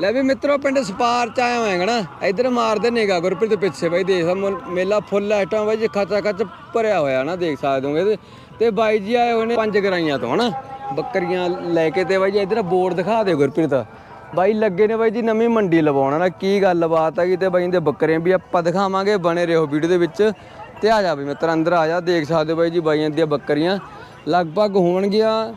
ਲੈ ਵੀ ਮਿੱਤਰੋ, ਪਿੰਡ ਸਪਾਰ ਚ ਆਇਆ ਹੋਇਆ ਨਾ। ਇੱਧਰ ਮਾਰਦੇ ਨੇਗਾ ਗੁਰਪ੍ਰੀਤ ਪਿੱਛੇ ਬਾਈ, ਦੇਖ ਮੁੱਲ- ਮੇਲਾ ਫੁੱਲ ਆਈਟਾਂ ਬਾਈ ਜੀ ਖਚਾ ਖਚ ਭਰਿਆ ਹੋਇਆ ਨਾ, ਦੇਖ ਸਕਦੇ ਹੋਗੇ ਤੇ। ਬਾਈ ਜੀ ਆਏ ਹੋਏ ਨੇ ਪੰਜ ਗਰਾਈਆਂ ਤੋਂ, ਹਨਾ। ਬੱਕਰੀਆਂ ਲੈ ਕੇ ਤੇ ਬਾਈ ਜੀ, ਇੱਧਰ ਬੋਰਡ ਦਿਖਾ ਦਿਓ ਗੁਰਪ੍ਰੀਤ। ਬਾਈ ਲੱਗੇ ਨੇ ਬਾਈ ਜੀ, ਨਵੀਂ ਮੰਡੀ ਲਵਾਉਣਾ ਨਾ ਕੀ ਗੱਲਬਾਤ ਹੈਗੀ ਤੇ ਬਾਈ ਦੇ ਬੱਕਰੇ ਵੀ ਆਪਾਂ ਦਿਖਾਵਾਂਗੇ ਬਣੇ ਰਹੋ ਵੀਡੀਓ ਦੇ ਵਿੱਚ। ਤੇ ਆ ਜਾ ਬਈ ਮਿੱਤਰ, ਅੰਦਰ ਆ ਜਾ, ਦੇਖ ਸਕਦੇ ਹੋ ਬਾਈ ਜੀ, ਬਾਈਆਂ ਦੀਆਂ ਬੱਕਰੀਆਂ। ਲਗਭਗ ਹੋਣਗੀਆਂ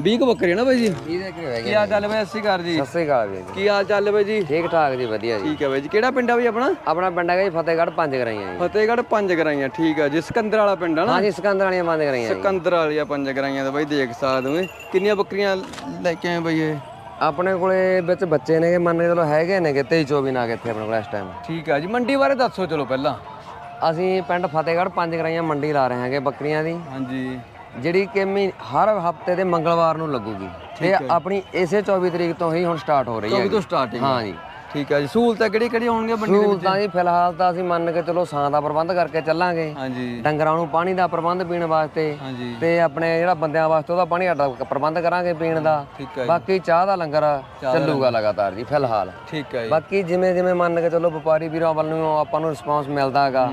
20 ਕੁ ਬੱਕਰੀਆਂ ਨਾ ਬਾਈ ਜੀ? ਕਿ ਹੋਏਗਾ ਕੀ ਹਾਲ ਚਾਲ ਬਾਈ? ਅਸੀਂ ਕਰ ਜੀ। ਸਤਿ ਸ੍ਰੀ ਅਕਾਲ ਜੀ। ਕੀ ਹਾਲ ਚਾਲ ਹੈ ਬਾਈ ਜੀ? ਠੀਕ ਠਾਕ ਜੀ ਵਧੀਆ ਜੀ। ਠੀਕ ਹੈ ਬਾਈ ਜੀ। ਕਿਹੜਾ ਪਿੰਡ ਆ ਬਾਈ ਆਪਣਾ? ਆਪਣਾ ਪਿੰਡ ਹੈਗਾ ਜੀ ਫਤਿਹਗੜ੍ਹ ਪੰਜ ਕਰਾਈਆਂ ਜੀ। ਫਤਿਹਗੜ੍ਹ ਪੰਜ ਗਰਾਈਆਂ ਠੀਕ ਆ ਜੀ। ਸਿਕੰਦਰ ਵਾਲਾ ਪਿੰਡ ਆ ਨਾ? ਹਾਂਜੀ ਸਿਕੰਦਰ ਵਾਲੀਆਂ ਪੰਜ ਕਰਾਈਆਂ ਜੀ। ਸਿਕੰਦਰ ਵਾਲੀਆਂ ਪੰਜ ਗਰਾਈਆਂ ਦਾ ਬਾਈ ਦੇਖ ਸਕਦੇ ਹੋ। ਕਿੰਨੀਆਂ ਬੱਕਰੀਆਂ ਲੈ ਕੇ ਆਏ ਬਾਈ ਇਹ? ਆਪਣੇ ਕੋਲੇ ਵਿੱਚ ਬੱਚੇ ਨੇਗੇ ਮੰਨ ਕੇ ਚਲੋ ਹੈਗੇ ਨੇਗੇ 23 24 ਨਾਗ ਇੱਥੇ ਆਪਣੇ ਕੋਲ ਇਸ ਟਾਈਮ ਠੀਕ ਆ ਜੀ। ਮੰਡੀ ਬਾਰੇ ਦੱਸੋ ਚਲੋ ਪਹਿਲਾਂ। ਅਸੀਂ ਪਿੰਡ ਫਤਿਹਗੜ੍ਹ ਪੰਜ ਕਰਾਈਆਂ ਮੰਡੀ ਲਾ ਰਹੇ ਹਾਂਗੇ ਬੱਕਰੀਆਂ ਦੀ। ਹਾਂਜੀ। ਜਿਹੜੀ ਕਿ ਮਹੀ- ਹਰ ਹਫ਼ਤੇ ਦੇ ਮੰਗਲਵਾਰ ਨੂੰ ਲੱਗੂਗੀ। ਤੇ ਆਪਣੀ ਇਸੇ 24 ਤਰੀਕ ਤੋਂ ਹੀ ਹੁਣ ਸਟਾਰਟ ਹੋ ਰਹੀ ਹੈ 24 ਤੋਂ ਸਟਾਰਟਿੰਗ ਹਾਂ ਜੀ। ਠੀਕ ਆ ਜੀ। ਸਹੂਲਤਾਂ ਕਿਹੜੀ ਕਿਹੜੀ ਹੋਣਗੀਆਂ ਮੰਡੀ ਦੇ ਵਿੱਚ? ਸਹੂਲਤਾਂ ਜੀ ਫਿਲਹਾਲ ਤਾਂ ਅਸੀਂ ਮੰਨ ਕੇ ਚਲੋ ਛਾਂ ਦਾ ਪ੍ਰਬੰਧ ਕਰਕੇ ਚੱਲਾਂਗੇ। ਹਾਂਜੀ। ਡੰਗਰਾਂ ਨੂੰ ਪਾਣੀ ਦਾ ਪ੍ਰਬੰਧ ਪੀਣ ਵਾਸਤੇ ਹਾਂਜੀ। ਤੇ ਆਪਣੇ ਜਿਹੜਾ ਬੰਦਿਆਂ ਵਾਸਤੇ ਉਹਦਾ ਪਾਣੀ ਸਾਡਾ ਪ੍ਰਬੰਧ ਕਰਾਂਗੇ ਪੀਣ ਦਾ। ਠੀਕ ਜੀ। ਬਾਕੀ ਚਾਹ ਦਾ ਲੰਗਰ ਚੱਲੂਗਾ ਲਗਾਤਾਰ ਜੀ ਫਿਲਹਾਲ। ਠੀਕ ਆ ਜੀ। ਬਾਕੀ ਜਿਵੇਂ ਜਿਵੇਂ ਮੰਨ ਕੇ ਚੱਲੋ ਵਪਾਰੀ ਵੀਰਾਂ ਵੱਲੋਂ ਆਪਾਂ ਨੂੰ ਰਿਸਪਾਂਸ ਮਿਲਦਾ ਹੈਗਾ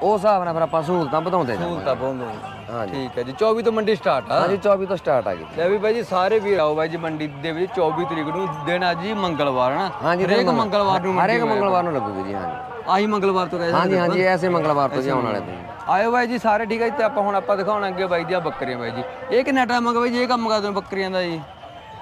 ਉਸ ਹਿਸਾਬ ਨਾਲ ਫਿਰ ਆਪਾਂ ਸਹੂਲਤਾਂ ਵਧਾਉਂਦੇ ਸਹੂਲਤਾਂ ਬਹੁਤ ਹਾਂਜੀ। ਠੀਕ ਹੈ ਜੀ 24 ਤੋਂ ਮੰਡੀ ਸਟਾਰਟ ਆ। ਹਾਂਜੀ 24 ਤੋਂ ਸਟਾਰਟ ਆ ਗਈ ਲੈ ਵੀ ਬਾਈ ਜੀ ਸਾਰੇ ਵੀਰ ਆਓ ਬਾਈ ਜੀ ਮੰਡੀ ਦੇ ਵਿੱਚ 24 ਤਰੀਕ ਨੂੰ ਦਿਨ ਅੱਜ ਹੀ ਮੰਗਲਵਾਰ ਹੈ ਨਾ ਹਾਂਜੀ ਹਰੇਕ ਮੰਗਲਵਾਰ ਨੂੰ ਹਰੇਕ ਮੰਗਲਵਾਰ ਨੂੰ ਲੱਗੂਗੀ ਜੀ ਹਾਂਜੀ। ਆਹੀ ਮੰਗਲਵਾਰ ਤੋਂ ਕਹਿ ਹਾਂਜੀ ਹਾਂਜੀ ਐਸੇ ਮੰਗਲਵਾਰ ਤੋਂ ਜੀ ਆਉਣ ਵਾਲੇ ਦਿਨ। ਆਇਓ ਬਾਈ ਜੀ ਸਾਰੇ ਠੀਕ ਹੈ ਜੀ ਤੇ ਆਪਾਂ ਹੁਣ ਆਪਾਂ ਦਿਖਾਉਣ ਅੱਗੇ ਬਾਈ ਦੀਆਂ ਬੱਕਰੀਆਂ ਬਾਈ ਜੀ। ਇਹ ਕਿੰਨਾ ਟਾਈਮ ਹੋ ਗਿਆ ਬਾਈ ਜੀ ਇਹ ਕੰਮ ਕਰਦੇ ਹੋ ਬੱਕਰੀਆਂ ਦਾ ਜੀ?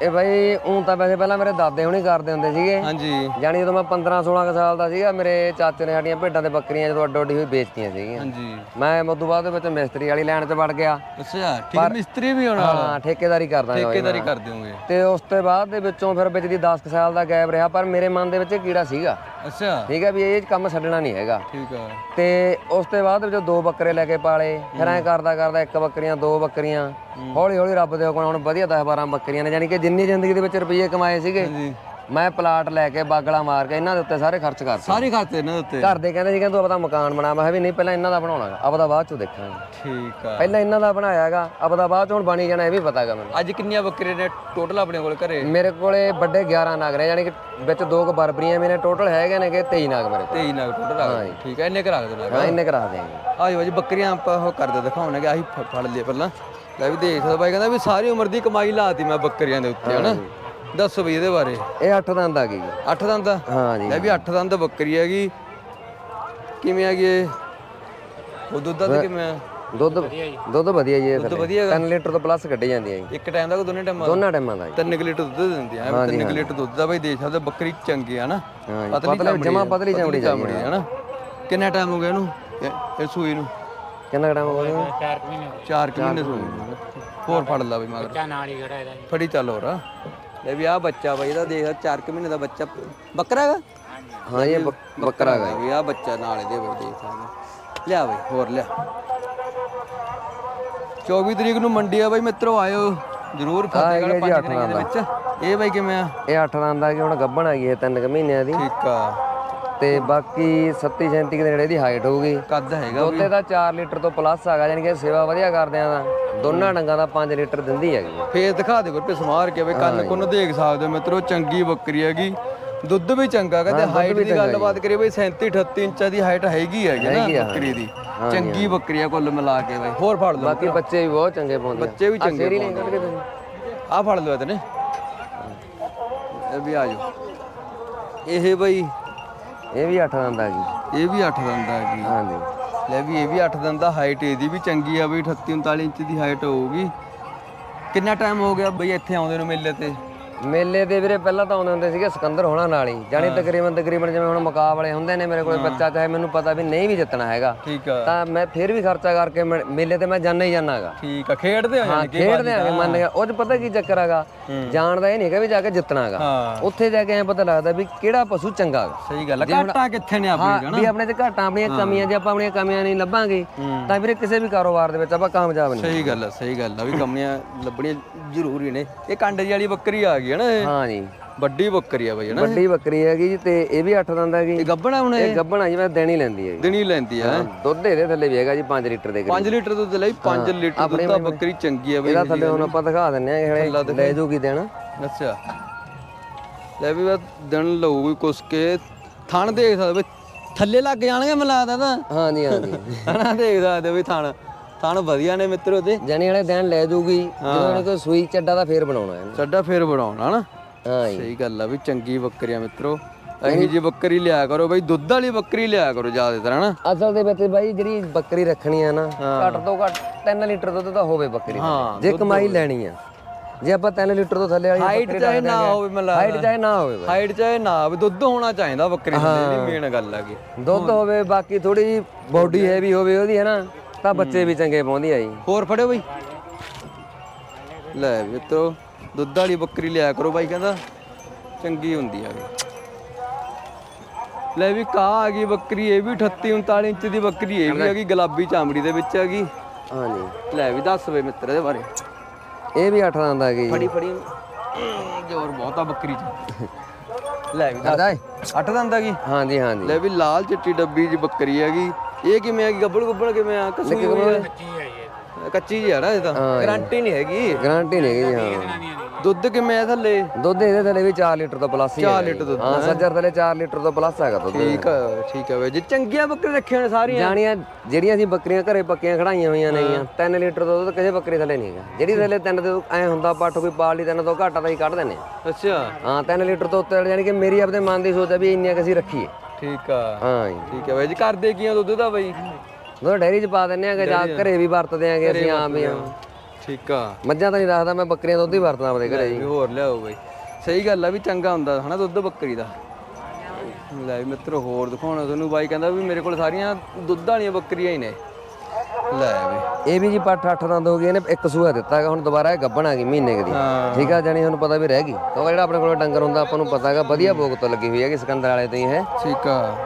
ਇਹ ਬਾਈ ਉਂ ਤਾਂ ਵੈਸੇ ਪਹਿਲਾਂ ਮੇਰੇ ਦਾਦੇ ਹੁਣੀ ਕਰਦੇ ਹੁੰਦੇ ਸੀਗੇ। ਹਾਂਜੀ। ਜਾਣੀ ਜਦੋਂ ਮੈਂ 15 16 ਕੁ ਸਾਲ ਦਾ ਸੀਗਾ ਮੇਰੇ ਚਾਚੇ ਨੇ ਸਾਡੀਆਂ ਭੇਡਾਂ ਤੇ ਬੱਕਰੀਆਂ ਜਦੋਂ ਅੱਡੋ ਅੱਡੀ ਹੋਈ ਵੇਚਤੀਆਂ ਸੀਗੀਆਂ। ਹਾਂਜੀ। ਮੈਂ ਉਸ ਤੋਂ ਬਾਅਦ ਦੇ ਵਿੱਚ ਮਿਸਤਰੀ ਵਾਲੀ ਲਾਈਨ 'ਚ ਵੜ ਗਿਆ। ਅੱਛਾ ਠੀਕ ਹੈ ਮਿਸਤਰੀ ਵੀ ਹੋਣਾ ਹਾਂ ਠੇਕੇਦਾਰੀ ਕਰਦਾ ਹਾਂ ਠੇਕੇਦਾਰੀ ਕਰ ਦਿਓਗੇ। ਤੇ ਉਸ ਤੋਂ ਬਾਅਦ ਦੇ ਵਿੱਚੋਂ ਫਿਰ ਵਿੱਚ ਦੀ 10 ਕੁ ਸਾਲ ਦਾ ਗੈਪ ਰਿਹਾ ਪਰ ਮੇਰੇ ਮਨ ਦੇ ਵਿੱਚ ਕੀੜਾ ਸੀਗਾ। ਅੱਛਾ। ਠੀਕ ਹੈ ਵੀ ਇਹ ਕੰਮ ਛੱਡਣਾ ਨਹੀਂ ਹੈਗਾ। ਠੀਕ ਆ। ਤੇ ਉਸ ਤੋਂ ਬਾਅਦ ਵਿੱਚ ਦੋ ਬੱਕਰੇ ਲੈ ਕੇ ਪਾਲੇ। ਫਿਰ ਐਂ ਕਰਦਾ ਕਰਦਾ ਇੱਕ ਬੱਕਰੀਆਂ ਦੋ ਬੱਕਰੀਆਂ। ਹੌਲੀ ਹੌਲੀ ਰੱਬ ਦੇ ਹੁਕਮ ਨਾਲ ਹੁਣ ਵਧੀਆ 10 12 ਬੱਕਰੀਆਂ ਨੇ ਯਾਨੀ ਕਿ ਜਿੰਨੀ ਜ਼ਿੰਦਗੀ ਦੇ ਵਿੱਚ ਰੁਪਏ ਕਮਾਏ ਸੀਗੇ ਹਾਂਜੀ। ਮੈਂ ਪਲਾਟ ਲੈ ਕੇ ਬਾਗਲਾ ਮਾਰ ਕੇ ਇਹਨਾਂ ਦੇ ਉੱਤੇ ਸਾਰੇ ਖਰਚ ਕਰਤੇ। ਸਾਰੇ ਖਾਤੇ ਇਹਨਾਂ ਦੇ ਉੱਤੇ। ਘਰ ਦੇ ਕਹਿੰਦੇ ਸੀ ਕਿ ਤੂੰ ਆਪਦਾ ਮਕਾਨ ਬਣਾ। ਮੈਂ ਕਿਹਾ ਵੀ ਨਹੀਂ ਪਹਿਲਾਂ ਇਹਨਾਂ ਦਾ ਬਣਾਉਣਾ ਆਪਦਾ ਬਾਅਦ ਚੋਂ ਦੇਖਾਂਗੇ। ਠੀਕ ਆ। ਪਹਿਲਾਂ ਇਹਨਾਂ ਦਾ ਬਣਾਇਆ ਹੈਗਾ ਆਪਦਾ ਬਾਅਦ ਚ ਹੁਣ ਬਣੀ ਜਾਣਾ ਇਹ ਵੀ ਪਤਾ ਹੈਗਾ ਮੈਨੂੰ। ਅੱਜ ਕਿੰਨੀਆਂ ਬੱਕਰੀਆਂ ਨੇ ਟੋਟਲ ਆਪਣੇ ਕੋਲ ਘਰੇ? ਮੇਰੇ ਕੋਲੇ ਵੱਡੇ 11 ਨਾਗ ਨੇ ਯਾਨੀ ਕਿ ਵਿੱਚ ਦੋ ਕੁ ਬਰਬਰੀਆਂ ਮੇਰੇ ਟੋਟਲ ਹੈਗੇ ਨੇ ਕਿ 23 ਨਾਗ ਮੇਰੇ ਕੋਲ। 23 ਨਾਲ ਟੋਟਲ ਆ ਗਏ। ਠੀਕ ਹੈ ਇੰਨੇ ਕਰਾ ਦੇਣਾ ਹਾਂ ਇੰਨੇ ਕਰਾ ਦੇਣਗੇ ਆਜੋ ਜੀ ਬੱਕਰੀਆਂ ਆਪਾਂ ਉਹ ਕਰਦੇ ਦਿਖਾਉਣਗੇ ਆਹੀ ਫ- ਫੜ ਲਈਏ ਪਹਿਲਾਂ। ਲੈ ਵੀ ਦੇਖ ਸਕਦਾ ਬਾਈ ਕਹਿੰਦਾ ਵੀ ਸਾਰੀ ਉਮਰ ਦੀ ਕਮਾਈ ਲਾਤੀ ਮੈਂ ਬੱਕਰੀਆਂ ਦੇ ਉੱਤੇ ਹਨਾ? ਦੱਸੋ ਵੀ ਇਹਦੇ ਬਾਰੇ। ਇਹ 8 ਦੰਦ ਆ ਗਈ। ਅੱਠ ਦੰਦ ਆ? ਹਾਂ ਜੀ। ਲੈ ਵੀ ਅੱਠ ਦੰਦ ਬੱਕਰੀ ਹੈਗੀ। ਕਿਵੇਂ ਹੈਗੀ ਇਹ? ਉਹ ਦੁੱਧ ਦਾ ਕਿਵੇਂ ਆ? ਦੁੱਧ ਦੁੱਧ ਵਧੀਆ ਜੀ ਦੁੱਧ। ਵਧੀਆ ਹੈਗਾ? ਤਿੰਨ ਲੀਟਰ ਤੋਂ ਪਲੱਸ ਕੱਢੀ ਜਾਂਦੀ ਹੈ ਜੀ। ਇੱਕ ਟਾਈਮ ਦਾ ਕੋ ਦੋਨੇ ਟਾਈਮ ਦੋਨਾਂ ਟਾਈਮਾਂ ਦਾ ਜੀ। ਤਿੰਨ ਕੁ ਲੀਟਰ ਦੁੱਧ ਦਿੰਦੀ ਆ। ਤਿੰਨ ਕੁ ਲੀਟਰ ਦੁੱਧ ਦਾ ਬਾਈ ਦੇਖ ਸਕਦੇ ਬੱਕਰੀ ਚੰਗੀ ਆ ਨਾ ਹਾਂ ਜੀ ਪਤਲੀ ਜਮਾ ਪਤਲੀ ਚਮੜੀ ਹੈ ਨਾ ਕਿੰਨਾ ਟਾਈਮ ਹੋ ਗਿਆ ਇਹਨੂੰ? ਇਹ- ਇਹ ਸੂਈ ਨੂੰ? ਕਿੰਨਾ ਟਾਈਮ ਹੋ ਗਿਆ 4 ਮਹੀਨੇ ਹੋ ਚਾਰ ਕੁ ਮਹੀਨੇ ਸੂਈ ਹੋਰ ਫੜ ਲਾ ਬਈ ਮਗਰ। ਬੱਚਾ ਨਾਲ ਹੀ ਖੜਾ ਇਹਦਾ। ਜੀ। ਫੜੀ ਚੱਲ ਹੋਰ। ਲੈ ਵੀ ਆ ਬੱਚਾ ਬਾਈ ਇਹਦਾ ਦੇਖ 4 ਕੁ ਮਹੀਨੇ ਦਾ ਬੱਚਾ ਬੱਕਰਾ ਹੈਗਾ? ਹਾਂ ਜੀ ਇਹ ਬੱਕ- ਬੱਕਰਾ ਹੈਗਾ। ਵੀ ਆ ਬੱਚਾ ਨਾਲ ਇਹਦੇ ਬਾਈ ਦੇਖ ਸਕਦੇ ਲਿਆ ਬਈ ਹੋਰ ਲਿਆ। 24 ਤਰੀਕ ਨੂੰ ਮੰਡੀ ਆ ਬਾਈ ਮਿੱਤਰੋ ਆਇਓ। ਜਰੂਰ ਫਤਿਹਗੜ੍ਹ ਪੰਜ ਕਰਾਂਗੇ ਦੇ ਵਿੱਚ। ਇਹ ਬਾਈ ਕਿਵੇਂ ਆ? ਇਹ 8 ਦੰਦ ਆ ਗਈ ਹੁਣ ਗੱਭਣ ਆ ਗਈ ਇਹ ਤਿੰਨ ਕੁ ਮਹੀਨਿਆਂ ਦੀ। ਠੀਕ ਆ। ਤੇ ਬਾਕੀ 37 37 ਦੇ ਨੇੜੇ ਇਹਦੀ ਹਾਈਟ ਹੋਊਗੀ। ਕੱਦ ਹੈਗਾ ਦੁੱਧ ਦਾ 4 ਲੀਟਰ ਤੋਂ ਪਲੱਸ ਹੈਗਾ ਯਾਨੀ ਕਿ ਸੇਵਾ ਵਧੀਆ ਕਰਦੇ ਆ ਦਾ ਦੋਨਾਂ ਡੰਗਾਂ ਦਾ 5 ਲੀਟਰ ਦਿੰਦੀ ਹੈਗੀ। ਫੇਰ ਦਿਖਾ ਦੇ ਗੁਰਪੇ ਸਮਾਰ ਕੇ ਬਈ ਕੰਨ ਕੁੰਨ ਦੇਖ ਸਕਦੇ ਹੋ ਮਿੱਤਰੋ ਚੰਗੀ ਬੱਕਰੀ ਹੈਗੀ। ਦੁੱਧ ਵੀ ਚੰਗਾ ਕਹਿੰਦੇ ਹਾਈਟ ਦੀ ਗੱਲਬਾਤ ਕਰੀਏ ਬਈ 37 38 ਇੰਚਾਂ ਦੀ ਹਾਈਟ ਹੈਗੀ ਹੈਗੀ ਨਾ ਬੱਕਰੀ ਦੀ। ਚੰਗੀ ਬੱਕਰੀ ਆ ਕੁੱਲ ਮਿਲਾ ਕੇ ਬਈ। ਹੋਰ ਫੜ ਲਓ। ਬਾਕੀ ਬੱਚੇ ਵੀ ਬਹੁਤ ਚੰਗੇ ਪਾਉਂਦੇ ਆ। ਬੱਚੇ ਵੀ ਚੰਗੇ ਸ਼ੇਰੀ ਨਹੀਂ ਕੱਢ ਕੇ ਤੁਸੀਂ ਆ ਫੜ ਲਓ ਇਹਨੇ ਇਹ ਵੀ ਆ ਜਾਓ। ਇਹ ਬਈ ਇਹ ਵੀ 8 ਦੰਦ ਆ ਗਈ ਇਹ ਵੀ 8 ਦੰਦ ਆ ਗਈ ਹਾਂਜੀ। ਲੈ ਵੀ ਇਹ ਵੀ 8 ਦੰਦ ਦਾ ਹਾਈਟ ਇਹਦੀ ਵੀ ਚੰਗੀ ਆ ਬਈ 38 39 ਇੰਚ ਦੀ ਹਾਈਟ ਹੋਊਗੀ। ਕਿੰਨਾ ਟਾਈਮ ਹੋ ਗਿਆ ਬਈ ਇੱਥੇ ਆਉਂਦੇ ਨੂੰ ਮੇਲੇ ਤੇ? ਮੇਲੇ ਦੇ ਵੀਰੇ ਪਹਿਲਾਂ ਤਾਂ ਆਉਂਦੇ ਹੁੰਦੇ ਸੀਗੇ ਸਿਕੰਦਰ ਹੋਣਾ ਨਾਲ ਹੀ। ਜਾਣੀ ਤਕਰੀਬਨ ਤਕਰੀਬਨ ਜਿਵੇਂ ਹੁਣ ਮੁਕਾਬਲੇ ਹੁੰਦੇ ਨੇ ਮੇਰੇ ਕੋਲ ਬੱਚਾ ਚਾਹੇ ਮੈਨੂੰ ਪਤਾ ਵੀ ਨਹੀਂ ਵੀ ਜਿੱਤਣਾ ਹੈਗਾ। ਠੀਕ ਆ। ਤਾਂ ਮੈਂ ਫਿਰ ਵੀ ਖਰਚਾ ਕਰਕੇ ਮੇਲੇ ਤੇ ਮੈਂ ਜਾਣਾ ਹੀ ਜਾਣਾਗਾ ਠੀਕ ਆ ਖੇਡਦੇ ਹੋ ਹਾਂ ਯਾਨੀ ਕਿ ਖੇਡਦੇ ਆਗੇ ਮੰਨ ਗਿਆ। ਉਹ ਪਤਾ ਕੀ ਚੱਕਰ ਹੈਗਾ? ਜਾਣਦਾ ਇਹ ਨਹੀਂ ਹੈਗਾ ਵੀ ਜਾ ਕੇ ਜਿੱਤਣਾ ਹੈਗਾ। ਹਾਂ। ਉੱਥੇ ਜਾ ਕੇ ਐ ਪਤਾ ਲੱਗਦਾ ਵੀ ਕਿਹੜਾ ਪਸ਼ੂ ਚੰਗਾ ਹੈਗਾ। ਸਹੀ ਗੱਲ ਆ। ਘਾਟਾਂ ਕਿੱਥੇ ਨੇ ਆਪਣੀ ਹਾਂ ਵੀ ਆਪਣੇ ਚ ਘਾਟਾਂ ਆਪਣੀਆਂ ਕਮੀਆਂ ਜੇ ਆਪਾਂ ਆਪਣੀਆਂ ਕਮੀਆਂ ਨਹੀਂ ਲੱਭਾਂਗੇ ਤਾਂ ਵੀਰੇ ਕਿਸੇ ਵੀ ਕਾਰੋਬਾਰ ਦੇ ਵਿੱਚ ਆਪਾਂ ਕਾਮਯਾਬ ਨਹੀਂ ਸਹੀ ਗੱਲ ਆ ਸਹੀ ਗੱਲ ਆ ਵੀ ਕੰਮੀਆਂ ਲੱਭਣੀਆਂ ਜ਼ਰੂਰੀ ਨੇ। ਇਹ ਕੰਡੇ ਵਾਲੀ ਬੱਕਰੀ ਆ ਗਈ। ਹੈ ਨਾ ਇਹ? ਹਾਂ ਜੀ। ਵੱਡੀ ਬੱਕਰੀ ਆ ਬਈ ਹੈ ਨਾ? ਵੱਡੀ ਬੱਕਰੀ ਹੈਗੀ ਜੀ ਤੇ ਇਹ ਵੀ 8 ਦੰਦ ਹੈਗੀ। ਇਹ ਗੱਬਣਾ ਹੁਣ ਇਹ? ਗੱਭਣ ਆ ਜਿਵੇਂ ਦੇਣੀ ਲੈਂਦੀ ਹੈ ਦਿਨੀ ਲੈਂਦੀ ਆ ਦੁੱਧ ਇਹਦੇ ਥੱਲੇ ਵੀ ਹੈਗਾ ਜੀ 5 ਲੀਟਰ ਦੇ ਕਰੀਬ। 5 ਲੀਟਰ ਦੁੱਧ ਲਈ 5 ਲੀਟਰ ਦੁੱਧ ਦਾ ਬੱਕਰੀ ਚੰਗੀ ਆ ਬਈ ਇਹਦਾ ਥੱਲੇ ਹੁਣ ਆਪਾਂ ਦਿਖਾ ਦਿੰਨੇ ਆ ਇਹ ਲੈ ਜੂਗੀ ਦੇਣ ਅੱਛਾ। ਲੈ ਵੀ ਦਿਨ ਲਊਗੀ ਕੁਸ ਕੇ ਥਣ ਦੇਖ ਸਕਦੇ ਥੱਲੇ ਲੱਗ ਜਾਣਗੇ ਮਿਲਾ ਦਾ ਤਾਂ। ਹਾਂਜੀ ਹਾਂਜੀ ਹਨਾ ਦੇਖ ਸਕਦੇ ਵੀ ਥਣ। ਥਣ ਵਧੀਆ ਨੇ ਮਿੱਤਰੋ ਤੇ। ਜਾਨੀ ਵਾਲੇ ਦਿਨ ਲੈ ਜੂਗੀ ਜਦੋਂ ਇਹਨੇ ਕੋਈ ਸੂਈ ਚੱਡਾ ਦਾ ਫੇਰ ਬਣਾਉਣਾ ਹੈ ਛੱਡਾ ਫੇਰ ਬਣਾਉਣਾ ਹਨਾ ਹਾਂ ਸਹੀ ਗੱਲ ਆ ਵੀ ਚੰਗੀ ਬੱਕਰੀ ਆ ਮਿੱਤਰੋ ਅਹੀਂ ਜੀ ਬੱਕਰੀ ਲਿਆ ਕਰੋ ਬਈ ਦੁੱਧ ਵਾਲੀ ਬੱਕਰੀ ਲਿਆ ਕਰੋ ਜ਼ਿਆਦਾਤਰ ਹਨਾ? ਅਸਲ ਦੇ ਵਿੱਚ ਬਾਈ ਜਿਹੜੀ ਬੱਕਰੀ ਰੱਖਣੀ ਆ ਨਾ ਘੱਟ ਤੋਂ ਘੱਟ 3 ਲੀਟਰ ਦੁੱਧ ਤਾਂ ਹੋਵੇ ਬੱਕਰੀ ਦਾ। ਜੇ ਕਮਾਈ ਲੈਣੀ ਆ। ਜੇ ਆਪਾਂ 3 ਲੀਟਰ ਤੋਂ ਥੱਲੇ ਵਾਲੀ ਹਾਈਟ ਚਾਹੇ ਨਾ ਹੋਵੇ ਮੈਨੂੰ ਲੱਗਦਾ ਹਾਈਟ ਚਾਹੇ ਨਾ ਹੋਵੇ ਹਾਈਟ ਚਾਹੇ ਨਾ ਹੋਵੇ ਦੁੱਧ ਹੋਣਾ ਚਾਹੀਦਾ ਬੱਕਰੀ ਦੇ ਮੇਨ ਗੱਲ ਹੈਗੀ। ਦੁੱਧ ਹੋਵੇ ਬਾਕੀ ਥੋੜੀ ਜੀ ਬਾਡੀ ਹੈਵੀ ਹੋਵੇ ਉਹਦੀ ਹੈ ਨਾ ਤਾਂ ਬੱਚੇ ਵੀ ਚੰਗੇ ਪਾਉਂਦੀ ਆ ਜੀ। ਹੋਰ ਫੜਿਓ ਬਈ। ਲੈ ਮਿੱਤਰੋ ਦੁੱਧ ਵਾਲੀ ਬੱਕਰੀ ਲਿਆ ਕਰੋ ਬਾਈ ਕਹਿੰਦਾ ਚੰਗੀ ਹੁੰਦੀ ਆ। ਵੀ ਲੈ ਵੀ ਕਾ ਆ ਗਈ ਬੱਕਰੀ ਇਹ ਵੀ 38 39 ਇੰਚ ਦੀ ਬੱਕਰੀ ਇਹ ਵੀ ਹੈਗੀ ਗੁਲਾਬੀ ਚਾਮੜੀ ਦੇ ਵਿੱਚ ਹੈਗੀ ਹਾਂਜੀ। ਲੈ ਵੀ ਦੱਸ ਵੇ ਮਿੱਤਰ ਇਹਦੇ ਬਾਰੇ। ਇਹ ਵੀ 8 ਦੰਦ ਆ ਗਈ ਫੜੀ ਫੜੀ। ਜ਼ੋਰ ਬਹੁਤ ਆ ਬੱਕਰੀ ਚ। ਲੈ ਵੀ? ਦੱਸ। ਅੱਠ ਦੰਦ ਹੈਗੀ। ਹਾਂਜੀ ਹਾਂਜੀ। ਲੈ ਵੀ ਲਾਲ ਚਿੱਟੀ ਡੱਬੀ ਜੀ ਬੱਕਰੀ ਹੈਗੀ। ਇਹ ਕਿਵੇਂ ਹੈਗੀ ਗੱਬੜ ਗੁੱਬੜ ਕਿਵੇਂ ਆ? ਕਸੂਈ ਹੋਈ ਆ? ਕੱਚੀ ਜੀ ਆ ਨਾ ਇਹ ਤਾਂ। ਗਾਰੰਟੀ ਨਹੀਂ ਹੈਗੀ। ਗਾਰੰਟੀ ਨਹੀਂ ਹੈਗੀ ਜੀ ਹਾਂ। ਦੁੱਧ ਕਿਵੇਂ ਆ ਥੱਲੇ? ਦੁੱਧ ਇਹਦੇ ਥੱਲੇ ਵੀ 4 ਲੀਟਰ ਤੋਂ ਪਲੱਸ ਹੀ 4 ਹੈਗਾ ਲੀਟਰ। ਦੁੱਧ ਹਾਂ ਸੱਜਰ ਥੱਲੇ 4 ਲੀਟਰ ਤੋਂ ਪਲੱਸ ਹੈਗਾ ਦੁੱਧ ਠੀਕ ਆ ਠੀਕ ਆ ਵੇ ਜੇ। ਚੰਗੀਆਂ ਬੱਕਰੀ ਰੱਖੀਆਂ ਨੇ ਸਾਰੀਆਂ। ਜਾਣੀਆਂ ਜਿਹੜੀਆਂ ਅਸੀਂ ਬੱਕਰੀਆਂ ਘਰੇ ਪੱਕੀਆਂ ਖੜਾਈਆਂ ਹੋਈਆਂ ਨੇਗੀਆਂ 3 ਲੀਟਰ ਦੁੱਧ ਕਿਸੇ ਬੱਕਰੀ ਥੱਲੇ ਨਹੀਂ ਹੈਗਾ। ਜਿਹੜੀ ਥੱਲੇ 3 ਦੇ ਐ ਹੁੰਦਾ ਪੱਠ ਕੋਈ ਪਾਲ ਲਈ 3 ਤੋਂ ਘੱਟ ਤਾਂ ਹੀ ਕੱਢ ਦਿੰਦੇ ਹਾਂ। ਅੱਛਾ। ਹਾਂ 3 ਲੀਟਰ ਤੋਂ ਉੱਤੇ ਜਾਨੀ ਕਿ ਮੇਰੀ ਆਪਣੇ ਮਨ ਦੀ ਸੋਚ ਹੈ ਵੀ ਇੰਨੀਆਂ ਕੁ ਅਸੀਂ ਰੱਖੀਏ। ਠੀਕ ਆ। ਹਾਂ ਜੀ। ਠੀਕ ਆ ਵੇ ਜੀ ਕਰਦੇ ਕੀ ਆ ਦੁੱਧ ਦਾ ਬਈ? ਦੁੱਧ ਡੈਰੀ 'ਚ ਪਾ ਦਿੰਨੇ ਆਗੇ ਜਾਂ ਘਰੇ ਵੀ ਵਰਤਦੇ ਆਗੇ ਅਸੀਂ ਆਮ ਹਾਂ। ਠੀਕ ਆ। ਮੱਝਾਂ ਤਾਂ ਨਹੀਂ ਰੱਖਦਾ ਮੈਂ ਬੱਕਰੀਆਂ ਦੁੱਧ ਹੀ ਵਰਤਦਾ ਆਪਣੇ ਘਰੇ ਜੀ। ਹੋਰ ਲਿਆਓ ਬਈ। ਸਹੀ ਗੱਲ ਆ ਵੀ ਚੰਗਾ ਹੁੰਦਾ ਹਨਾ ਦੁੱਧ ਬੱਕਰੀ ਦਾ? ਲੈ ਮਿੱਤਰੋ ਹੋਰ ਦਿਖਾਉਣਾ ਤੁਹਾਨੂੰ। ਬਾਈ ਕਹਿੰਦਾ ਵੀ ਮੇਰੇ ਕੋਲ ਸਾਰੀਆਂ ਦੁੱਧ ਵਾਲੀਆਂ ਬੱਕਰੀਆਂ ਹੀ ਨੇ। ਲੈ ਵੀ। ਇਹ ਵੀ ਜੀ ਪੱਠ 8 ਦੰਦ ਹੋ ਗਏ ਨੇ ਇੱਕ ਸੂਆ ਦਿੱਤਾ ਹੈਗਾ ਹੁਣ ਦੁਬਾਰਾ ਇਹ ਗੱਭਣ ਆ ਗਈ ਮਹੀਨੇ ਕੁ ਦੀ। ਹਾਂ। ਠੀਕ ਆ ਜਾਨੀ ਤੁਹਾਨੂੰ ਪਤਾ ਵੀ ਰਹਿ ਗਈ। ਕਿਉਂਕਿ ਜਿਹੜਾ ਆਪਣੇ ਕੋਲ ਡੰਗਰ ਹੁੰਦਾ ਆਪਾਂ ਨੂੰ ਪਤਾ ਹੈਗਾ ਵਧੀਆ ਭੋਗ ਤੋਂ ਲੱਗੀ ਹੋਈ ਹੈਗੀ ਸਿਕੰਦਰ ਵਾਲੇ ਤੋਂ ਹੀ ਹੈ। ਠੀਕ ਆ।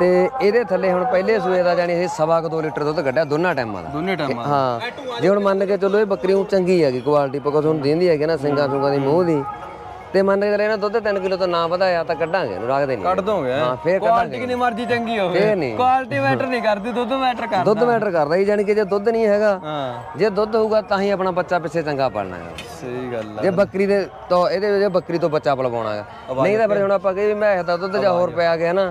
ਤੇ ਇਹਦੇ ਥੱਲੇ ਹੁਣ ਪਹਿਲੇ ਸੂਏ ਦਾ ਜਾਨੀ ਇਹ ਸਵਾ ਕੁ ਦੋ ਲੀਟਰ ਦੁੱਧ ਕੱਢਿਆ ਦੋਨਾਂ ਟਾਈਮਾਂ ਦਾ। ਦੋਨੇ ਟਾਈਮਾਂ ਹਾਂ ਜੇ ਹੁਣ ਮੰਨ ਕੇ ਚੱਲੋ ਇਹ ਬੱਕਰੀ ਉਹ ਚੰਗੀ ਹੈਗੀ ਕੁਆਲਿਟੀ ਪਕੋ ਤੁਹਾਨੂੰ ਦਿੰਦੀ ਹੈਗੀ ਨਾ ਸਿੰਗਾ ਸੁੰਗਾ ਦੀ ਮੂੰਹ ਦੀ ਤੇ ਮੰਨ ਕੇ ਚੱਲੇ ਇਹਨਾਂ ਦੁੱਧ 3 ਕਿਲੋ ਤੋਂ ਨਾ ਵਧਾਇਆ ਤਾਂ ਕੱਢਾਂਗੇ ਇਹਨੂੰ ਰੱਖਦੇ ਨਹੀਂ। ਕੱਢ ਦੋਗੇ? ਹਾਂ ਫੇਰ ਕੁਆਲਿਟੀ ਕਿੰਨੀ ਮਰਜ਼ੀ ਚੰਗੀ ਹੋਵੇ। ਫੇਰ ਨਹੀਂ। ਕੁਆਲਿਟੀ ਮੈਟਰ ਨਹੀਂ ਕਰਦੀ ਦੁੱਧ ਮੈਟਰ ਕਰਦਾ। ਦੁੱਧ ਮੈਟਰ ਕਰਦਾ ਜੀ ਜਾਨੀ ਕਿ ਜੇ ਦੁੱਧ ਨਹੀਂ ਹੈਗਾ ਹਾਂ। ਜੇ ਦੁੱਧ ਹੋਊਗਾ ਤਾਂ ਹੀ ਆਪਣਾ ਬੱਚਾ ਪਿੱਛੇ ਚੰਗਾ ਪਾਲਣਾ ਹੈ ਸਹੀ ਗੱਲ ਆ। ਜੇ ਬੱਕਰੀ ਦੇ ਤੋਂ ਇਹਦੇ ਵਿੱਚ ਬੱਕਰੀ ਤੋਂ ਬੱਚਾ ਪਲਵਾਉਣਾ ਹੈ ਨਹੀਂ ਤਾਂ ਫਿਰ ਹੁਣ ਆਪਾਂ ਕਹੇ ਵੀ ਮੈਂ ਦਾ ਦੁੱਧ ਜਾਂ ਹੋਰ ਪਿਆ ਗਿਆ ਨਾ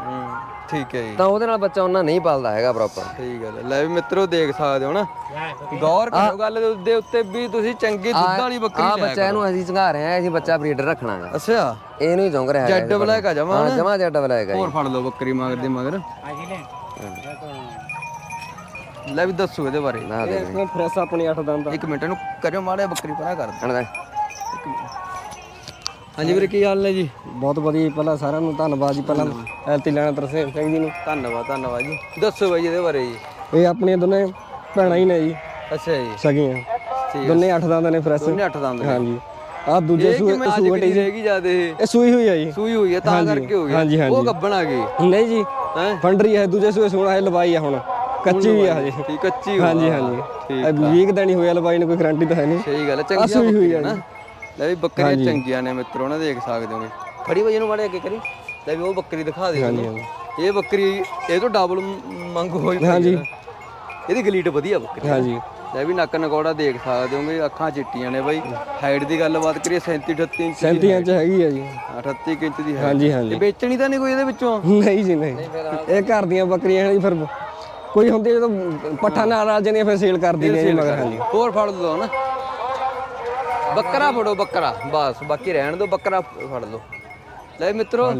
ਹੂੰ। ਠੀਕ ਹੈ ਜੀ। ਤਾਂ ਉਹਦੇ ਨਾਲ ਬੱਚਾ ਉਹਨਾਂ ਨਹੀਂ ਪਾਲਦਾ ਹੈਗਾ ਪ੍ਰੋਪਰ ਸਹੀ ਗੱਲ ਹੈ। ਲੈ ਵੀ ਮਿੱਤਰੋ ਦੇਖ ਸਕਦੇ ਹੋ ਨਾ। ਗੌਰ ਕਰੋ ਗੱਲ ਦੇ ਉੱਤੇ ਉੱਤੇ ਵੀ ਤੁਸੀਂ ਚੰਗੀ ਦੁੱਧ ਵਾਲੀ ਆ ਬੱਕਰੀ ਲੈ ਬੱਚਾ ਇਹਨੂੰ ਅਸੀਂ ਚੰਗਾ ਰਹੇ ਆ ਅਸੀਂ ਬੱਚਾ ਬਰੀਡਰ ਰੱਖਣਾ ਹੈ ਅੱਛਾ। ਇਹਨੂੰ ਹੀ ਚੁੰਗ ਰਿਹਾ ਹੈ ਜੈਡ ਬਲੈਕ ਆ ਜਾਵਾਂ ਹਾਂ ਜਮਾ ਜੱਟ ਬਲੈਕ ਹੈ ਹੋਰ ਫੜ ਲਓ ਬੱਕਰੀ ਮਗਰ ਦੇ ਮਗਰ ਲੈ। ਵੀ ਦੱਸੋ ਇਹਦੇ ਬਾਰੇ। ਨਾ ਦੇ ਫਰੈਸ ਆਪਣੀ 8 ਦੰਦ ਇੱਕ ਮਿੰਟ ਇਹਨੂੰ ਕਰਿਓ ਮਾੜੇ ਬੱਕਰੀ ਪਰਾ ਕਰ। ਦਿਓ। ਹਣ ਹਾਂਜੀ ਵੀਰੇ ਕੀ ਹਾਲ ਨੇ ਜੀ? ਬਹੁਤ ਵਧੀਆ ਜੀ। ਪਹਿਲਾਂ ਸਾਰਿਆਂ ਨੂੰ ਧੰਨਵਾਦ ਜੀ ਪਹਿਲਾਂ ਐਲਤੀ ਲੈਣਾ ਤਰਸੇਮ ਸਿੰਘ ਜੀ ਨੂੰ। ਧੰਨਵਾਦ ਧੰਨਵਾਦ ਜੀ। ਦੱਸੋ ਬਾਈ ਇਹਦੇ ਬਾਰੇ ਜੀ। ਇਹ ਆਪਣੀਆਂ ਦੋਨੇ ਭੈਣਾਂ ਹੀ ਨੇ ਜੀ। ਅੱਛਾ ਜੀ। ਸਗੀਆਂ। ਦੋਨੇ 8 ਦੰਦ ਨੇ ਫਰੈਸ ਦੋਨੇ ਅੱਠ ਦੰਦ ਨੇ। ਹਾਂਜੀ। ਆ ਦੂਜੇ ਇਹ ਸੂਏ ਕਿਵੇਂ ਅੱਜ ਸੂਏ ਕਿੰਨੀ ਰਹਿ ਗਈ ਜਿਆਦੇ? ਇਹ ਇਹ ਸੂਈ ਹੋਈ ਆ ਜੀ। ਸੂਈ ਹੋਈ ਹੈ ਤਾਂ ਹਾਂਜੀ, ਕਰਕੇ ਹੋ ਹਾਂਜੀ, ਗਿਆ। ਹਾਂਜੀ। ਉਹ ਗੱਬਣ ਆ ਗਈ। ਨਹੀਂ ਜੀ। ਹੈ? ਫੰਡਰੀ ਹੈ ਦੂਜੇ ਸੂਏ ਸੋਣਾ ਹੈ ਲਵਾਈ ਆ ਹੁਣ। ਕੱਚੀ ਵੀ ਆ ਹਜੇ। ਠੀਕ ਕੱਚੀ ਹੋ ਹਾਂਜੀ ਹਾਂਜੀ। ਠੀਕ ਵੀਕ ਦਿਨ ਹੀ ਹੋਇਆ ਲਵਾਈ ਨੂੰ ਕੋਈ ਗਾਰੰਟੀ ਤਾਂ ਹੈ ਨਹੀਂ। ਸਹੀ ਗੱਲ ਹੈ ਆ ਚੰਗੀਆਂ ਸੂਈ ਹੋਈ ਆ ਬੱਕਰੀਆਂ ਨਾ। ਲੈ ਵੀ ਬੱਕਰੀਆਂ ਚੰਗੀਆਂ ਨੇ ਮਿੱਤਰੋ ਨਾ ਦੇਖ ਸਕਦੇ ਹੋਗੇ। ਖੜੀ ਵਜੇ ਨੂੰ ਮਾੜੇ ਅੱਗੇ ਕਰੀ। ਲੈ ਵੀ ਉਹ ਬੱਕਰੀ ਦਿਖਾ ਦੇ ਹਾਂਜੀ। ਇਹ ਬੱਕਰੀ ਇਹ ਤੋਂ ਡਬਲ ਮੰਗ ਹੋਈ ਪਈ ਹਾਂਜੀ। ਹੈ। ਇਹਦੀ ਗਲੀਟ ਵਧੀਆ ਬੱਕਰੀ ਹਾਂਜੀ। ਲੈ ਵੀ ਨੱਕ ਨਕੌੜਾ ਦੇਖ ਸਕਦੇ ਹੋਗੇ ਅੱਖਾਂ ਚਿੱਟੀਆਂ ਨੇ ਬਾਈ। ਹਾਈਟ ਦੀ ਗੱਲਬਾਤ ਕਰੀਏ 37 38 ਇੰਚ 37 ਇੰਚ ਹੈਗੀ ਆ ਜੀ। 38 ਕੁ ਇੰਚ ਦੀ ਹੈ ਹਾਂਜੀ ਹਾਂਜੀ। ਇਹ ਵੇਚਣੀ ਤਾਂ ਨਹੀਂ ਕੋਈ ਇਹਦੇ ਵਿੱਚੋਂ? ਨਹੀਂ ਜੀ ਨਹੀਂ। ਇਹ ਘਰ ਦੀਆਂ ਬੱਕਰੀਆਂ ਨੇ ਜੀ ਫਿਰ ਕੋਈ ਹੁੰਦੀ ਜਦੋਂ ਪੱਠਾ ਨਾਲ ਆ ਜਾਂਦੀਆਂ ਫਿਰ ਸੇਲ ਕਰ ਦਿੰਦੇ ਜੀ ਮਗਰ ਹਾਂਜੀ। ਹੋਰ ਫੜ ਲਓ ਨਾ। ਬੱਕਰਾ ਫੜੋ ਬੱਕਰਾ। ਬਸ ਬਾਕੀ ਰਹਿਣ ਦਿਓ ਬੱਕਰਾ ਫੜ ਲਓ। ਲੈ ਮਿੱਤਰੋ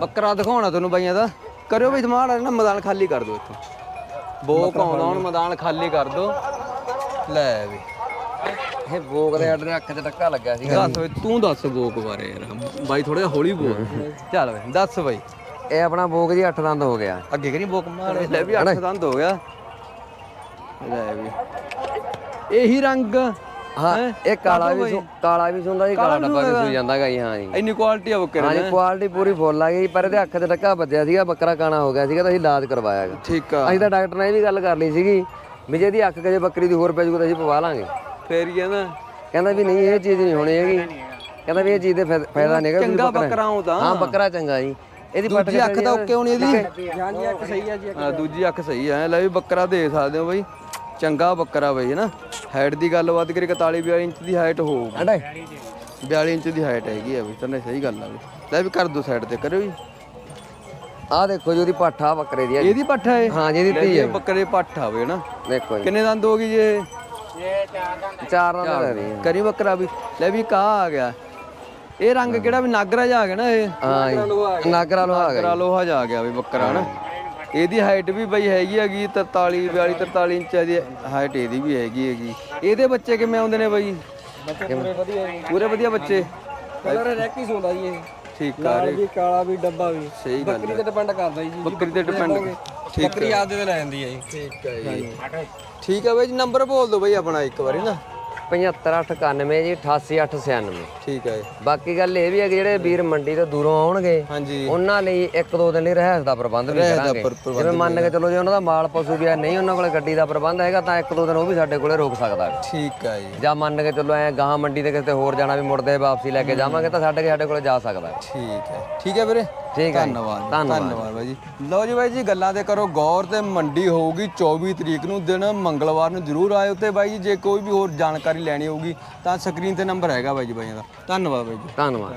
ਬੱਕਰਾ ਦਿਖਾਉਣਾ ਤੁਹਾਨੂੰ ਬਾਈਆਂ ਦਾ। ਕਰਿਓ ਵੀ ਦਿਮਾਗ ਨਾ ਮੈਦਾਨ ਖਾਲੀ ਕਰ ਦਿਓ ਇੱਥੋਂ। ਬੋ ਪਾਉਂਦਾ ਹੁਣ ਮੈਦਾਨ ਖਾਲੀ ਕਰ ਦਿਓ। ਲੈ ਵੀ। ਇਹ ਭੋਗ ਦੇ ਆਰਡਰ ਅੱਖ 'ਚ ਟੱਕਾ ਲੱਗਾ ਸੀ ਦੱਸ ਓਏ ਤੂੰ ਦੱਸ ਬੋਕ ਬਾਰੇ ਯਾਰ। ਬਾਈ ਥੋੜਾ ਹੌਲੀ ਬੋਲ। ਚੱਲ ਵੇ ਦੱਸ ਬਾਈ। ਇਹ ਆਪਣਾ ਭੋਗ ਜੀ 8 ਦੰਦ ਹੋ ਗਿਆ। ਅੱਗੇ ਕਰੀ ਬੋਕ ਮਾਰ? ਲੈ ਵੀ ਅੱਖ ਦੰਦ ਹੋ ਗਿਆ। ਲੈ ਵੀ। ਇਹੀ ਰੰਗ ਹਾਂ ਇਹ ਕਾਲਾ ਵੀ ਸੁ- ਕਾਲਾ ਵੀ ਸੁੰਦਾ ਜੀ ਕਾਲਾ ਡੱਬਾ ਵੀ ਸੁਈ ਜਾਂਦਾ ਹੈਗਾ ਜੀ ਹਾਂ ਜੀ। ਇੰਨੀ ਕੁਆਲਿਟੀ ਆ ਬੱਕਰੇ ਹਾਂ ਦੀ ਜੀ ਕੁਆਲਿਟੀ ਪੂਰੀ ਫੁੱਲ ਆ ਗਈ ਪਰ ਇਹਦੇ ਅੱਖ 'ਚ ਟੱਕਾ ਵੱਜਿਆ ਸੀਗਾ ਬੱਕਰਾ ਕਾਣਾ ਹੋ ਗਿਆ ਸੀਗਾ ਤਾਂ ਅਸੀਂ ਇਲਾਜ ਕਰਵਾਇਆ ਹੈਗਾ। ਠੀਕ ਆ। ਅਸੀਂ ਤਾਂ ਡਾਕਟਰ ਨਾਲ ਇਹ ਵੀ ਗੱਲ ਕਰ ਲਈ ਸੀਗੀ ਵੀ ਜੇ ਇਹਦੀ ਅੱਖ ਕਦੇ ਬੱਕਰੀ ਦੀ ਹੋਰ ਪੈ ਜੂਗਾ ਤਾਂ ਅਸੀਂ ਪਵਾ ਲਾਂਗੇ। ਫੇਰ ਹੀ ਕਹਿੰਦਾ ਕਹਿੰਦਾ ਵੀ ਨਹੀਂ ਇਹ ਚੀਜ਼ ਨਹੀਂ ਹੋਣੀ ਹੈਗੀ। ਕਹਿੰਦਾ ਵੀ ਇਹ ਚੀਜ਼ ਦੇ ਫਾਇ- ਫਾਇਦਾ ਨਹੀਂਗਾ ਚੰਗਾ ਬੱਕਰਾ ਹੋ ਤਾਂ। ਹਾਂ ਬੱਕਰਾ ਚੰਗਾ ਜੀ। ਇਹਦੀ ਪੱਟ ਦੂਜੀ ਅੱਖ ਤਾਂ ਓਕੇ ਹੋਣੀ ਇਹਦੀ। ਹਾਂਜੀ ਇੱਕ ਸਹੀ ਆ ਜੀ ਹਾਂ ਦੂਜੀ ਅੱਖ ਸਹੀ ਹੈ ਲੈ ਵੀ ਬੱਕਰਾ ਦੇਖ ਸਕਦੇ ਹੋ ਬਈ। ਚੰਗਾ ਬੱਕਰਾ ਬਈ ਹੈ ਨਾ? ਹਾਈਟ ਦੀ ਗੱਲਬਾਤ ਕਰੀ 41 42 ਇੰਚ ਦੀ ਹਾਈਟ ਹੋਊ ਅੰਡੇ 42 ਇੰਚ ਦੀ ਹਾਈਟ ਹੈਗੀ ਆ ਬਈ ਤਨੇ ਸਹੀ ਗੱਲ ਆ ਬਈ। ਲੈ ਵੀ ਕਰ ਦੋ ਸਾਈਡ ਤੇ ਕਰਿਓ ਜੀ। ਆਹ ਦੇਖੋ ਜੀ ਉਹਦੀ ਪਾਠਾ ਬੱਕਰੇ ਦੀ ਹੈ ਜੀ। ਇਹਦੀ ਪੱਠਾ ਹੈ ਹਾਂ ਜਿਹਦੀ ਧੀ ਹੈ ਬੱਕਰੇ ਪੱਠ ਆਵੇ ਨਾ? ਦੇਖੋ ਜੀ। ਕਿੰਨੇ ਦੰਦ ਹੋ ਗਈ ਜੇ? ਚਾਰ ਦਾ ਲੈ ਰਹੀ ਹੈ ਕਰੀ ਬੱਕਰਾ ਵੀ। ਲੈ ਵੀ ਕਾ ਆ ਗਿਆ। ਇਹ ਰੰਗ ਕਿਹੜਾ ਵੀ ਨਾਗਰਾ ਜਾ ਗਿਆ ਨਾ ਇਹ? ਹਾਂ ਜੀ। ਨਾਗਰਾ ਲੋਹਾ ਆ ਗਿਆ। ਨਾਗਰਾ ਲੋਹਾ ਜਾ। ਗਿਆ ਵੀ ਬੱਕਰਾ ਨਾ? ਇਹਦੀ ਹਾਈਟ ਵੀ ਬਈ ਹੈਗੀ ਹੈਗੀ 43 42 43 ਇੰਚ ਦੀ ਹਾਈਟ ਇਹਦੀ ਵੀ ਹੈਗੀ ਹੈਗੀ ਇਹਦੇ ਬੱਚੇ ਕਿਵੇਂ ਆਉਂਦੇ ਨੇ ਬਈ? ਬੱਚੇ ਪੂਰੇ ਵਧੀਆ ਜੀ। ਪੂਰੇ ਵਧੀਆ ਬੱਚੇ? ਕਲਰ ਰੈਕੀ ਸੌਂਦਾ ਜੀ ਇਹ। ਠੀਕ ਆ ਵੀ ਕਾਲਾ ਵੀ ਡੱਬਾ ਵੀ। ਸਹੀ ਗੱਲ ਬੱਕਰੀ ਤੇ ਡਿਪੈਂਡ ਕਰਦਾ ਜੀ। ਬੱਕਰੀ ਤੇ ਡਿਪੈਂਡ ਠੀਕ ਬੱਕਰੀ ਆਪਦੇ ਤੇ ਲੈ ਜਾਂਦੀ ਹੈ ਜੀ। ਠੀਕ ਹੈ ਜੀ। ਠੀਕ ਹੈ ਬਈ ਨੰਬਰ ਬੋਲ ਦਿਓ ਬਈ ਆਪਣਾ ਇੱਕ ਵਾਰੀ ਨਾ। 7598 ਜੀ 8896 ਠੀਕ ਹੈ ਬਾਕੀ ਗੱਲ ਇਹ ਵੀ ਹੈ ਕਿ ਜਿਹੜੇ ਵੀਰ ਮੰਡੀ ਤੋਂ ਦੂਰੋਂ ਆਉਣਗੇ ਹਾਂਜੀ। ਉਹਨਾਂ ਲਈ ਇੱਕ ਦੋ ਦਿਨ ਲਈ ਰਹਿਸ ਦਾ ਪ੍ਰਬੰਧ ਵੀ ਕਰਾਂਗੇ। ਜਿਵੇਂ ਮੰਨ ਕੇ ਚੱਲੋ ਜੇ ਉਹਨਾਂ ਦਾ ਮਾਲ ਪਸ਼ੂ ਵੀ ਹੈ ਨਹੀਂ ਉਹਨਾਂ ਕੋਲ ਗੱਡੀ ਦਾ ਪ੍ਰਬੰਧ ਹੈਗਾ ਤਾਂ ਇੱਕ ਦੋ ਦਿਨ ਉਹ ਵੀ ਸਾਡੇ ਕੋਲੇ ਰੋਕ ਸਕਦਾ ਠੀਕ ਹੈ ਜੀ। ਜਾਂ ਮੰਨ ਕੇ ਚੱਲੋ ਐ ਗਾਹਾਂ ਮੰਡੀ ਤੇ ਕਿਤੇ ਹੋਰ ਜਾਣਾ ਵੀ ਮੁੜਦੇ ਵਾਪਸੀ ਲੈ ਕੇ ਜਾਵਾਂਗੇ ਤਾਂ ਸਾਡੇ ਸਾਡੇ ਕੋਲੇ ਜਾ ਸਕਦਾ ਠੀਕ ਹੈ। ਠੀਕ ਹੈ ਵੀਰੇ। ਠੀਕ ਹੈ ਜੀ। ਧੰਨਵਾਦ ਧੰਨਵਾਦ। ਧੰਨਵਾਦ ਬਾਈ ਜੀ ਲਓ ਜੀ ਬਾਈ ਜੀ ਗੱਲਾਂ ਤੇ ਕਰੋ ਗੌਰ ਤੇ ਮੰਡੀ ਹੋਊਗੀ 24 ਤਰੀਕ ਨੂੰ ਦਿਨ ਮੰਗਲਵਾਰ ਨੂੰ ਜਰੂਰ ਆਇਓ ਤੇ ਬਾਈ ਜੀ ਜੇ ਕੋਈ ਵੀ ਹੋਰ ਜਾਣਕਾਰੀ ਲੈਣੀ ਹੋਊਗੀ ਤਾਂ ਸਕਰੀਨ ਤੇ ਨੰਬਰ ਹੈਗਾ ਬਾਈ ਜੀ ਬਾਈਆਂ ਦਾ ਧੰਨਵਾਦ ਬਾਈ ਜੀ ਧੰਨਵਾਦ